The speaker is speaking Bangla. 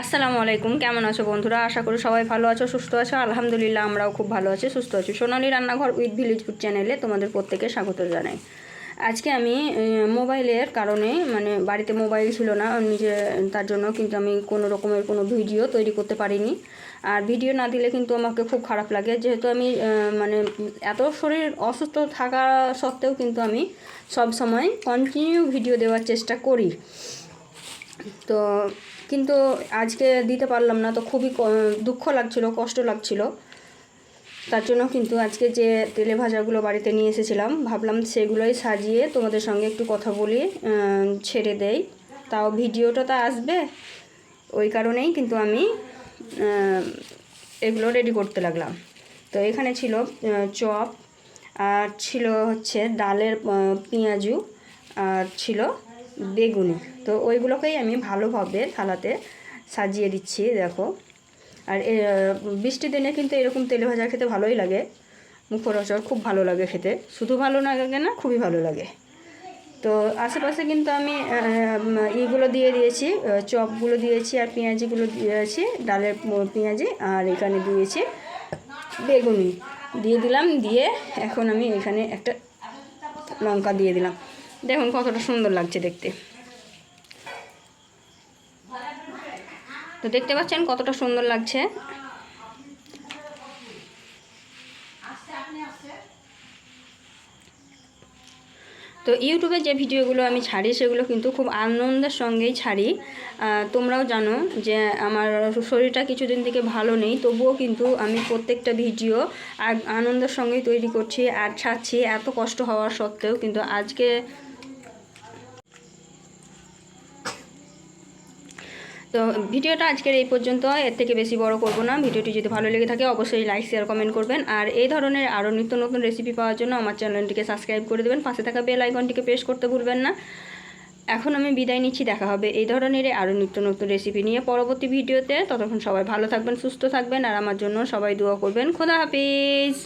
আসসালামু আলাইকুম, কেমন আছো বন্ধুরা? আশা করি সবাই ভালো আছো, সুস্থ আছো। আলহামদুলিল্লাহ, আমরাও খুব ভালো আছি, সুস্থ আছি। সোনালি রান্নাঘর উইথ ভিলেজ ফুড চ্যানেলে তোমাদের প্রত্যেকে স্বাগত জানাই। আজকে আমি মোবাইলের কারণে মানে বাড়িতে মোবাইল ছিল না নিজে তার জন্য কিন্তু আমি কোনো রকমের কোনো ভিডিও তৈরি করতে পারিনি। আর ভিডিও না দিলে কিন্তু আমাকে খুব খারাপ লাগে। যেহেতু আমি মানে এত শরীর অসুস্থ থাকা সত্ত্বেও কিন্তু আমি সব সময় কন্টিনিউ ভিডিও দেওয়ার চেষ্টা করি। তো কিন্তু আজকে দিতে পারলাম না, তো খুবই দুঃখ লাগছিল, কষ্ট লাগছিল। তার জন্য কিন্তু আজকে যে তেলে ভাজাগুলো বাড়িতে নিয়ে এসেছিলাম, ভাবলাম সেগুলোই সাজিয়ে তোমাদের সঙ্গে একটু কথা বলি ছেড়ে দেই। তাও ভিডিওটা তো আসবে, ওই কারণেই কিন্তু আমি এগুলো রেডি করতে লাগলাম। তো এখানে ছিল চপ, আর ছিল হচ্ছে ডালের পেঁয়াজু, আর ছিল বেগুনি। তো ওইগুলোকেই আমি ভালোভাবে থালাতে সাজিয়ে দিচ্ছি, দেখো। আর বৃষ্টির দিনে কিন্তু এরকম তেলে ভাজা খেতে ভালোই লাগে। মুখরোচর খুব ভালো লাগে খেতে। শুধু ভালো লাগে না, খুবই ভালো লাগে। তো আশেপাশে কিন্তু আমি ইগুলো দিয়ে দিয়েছি চপগুলো দিয়েছি আর পেঁয়াজিগুলো দিয়েছি, ডালের পেঁয়াজি আর এখানে দিয়েছি বেগুনি। দিয়ে দিলাম, দিয়ে এখন আমি এখানে একটা লঙ্কা দিয়ে দিলাম। দেখুন কতটা সুন্দর লাগছে দেখতে। তো দেখতে পাচ্ছেন কতটা সুন্দর লাগছে। তো ইউটিউবে যে ভিডিওগুলো আমি ছাড়ি, সেগুলো কিন্তু খুব আনন্দের সঙ্গেই ছাড়ি। তোমরাও জানো যে আমার শরীরটা কিছুদিন থেকে ভালো নেই, তবুও কিন্তু আমি প্রত্যেকটা ভিডিও আনন্দের সঙ্গেই তৈরি করছি আর ছাড়ছি। এত কষ্ট হওয়ার সত্ত্বেও কিন্তু আজকে তো ভিডিওটা আজকের এই পর্যন্ত। এর থেকে বেশি বড় করব না। ভিডিওটি যদি ভালো লেগে থাকে, অবশ্যই লাইক শেয়ার কমেন্ট করবেন। আর এই ধরনের আরও নিত্য নতুন রেসিপি পাওয়ার জন্য আমার চ্যানেলটিকে সাবস্ক্রাইব করে দেবেন। পাশে থাকা বেল আইকনটিকে প্রেস করতে ভুলবেন না। এখন আমি বিদায় নিচ্ছি। দেখা হবে এই ধরনের আরও নিত্য নতুন রেসিপি নিয়ে পরবর্তী ভিডিওতে। ততক্ষণ সবাই ভালো থাকবেন, সুস্থ থাকবেন। আর আমার জন্য সবাই দোয়া করবেন। খোদা হাফিজ!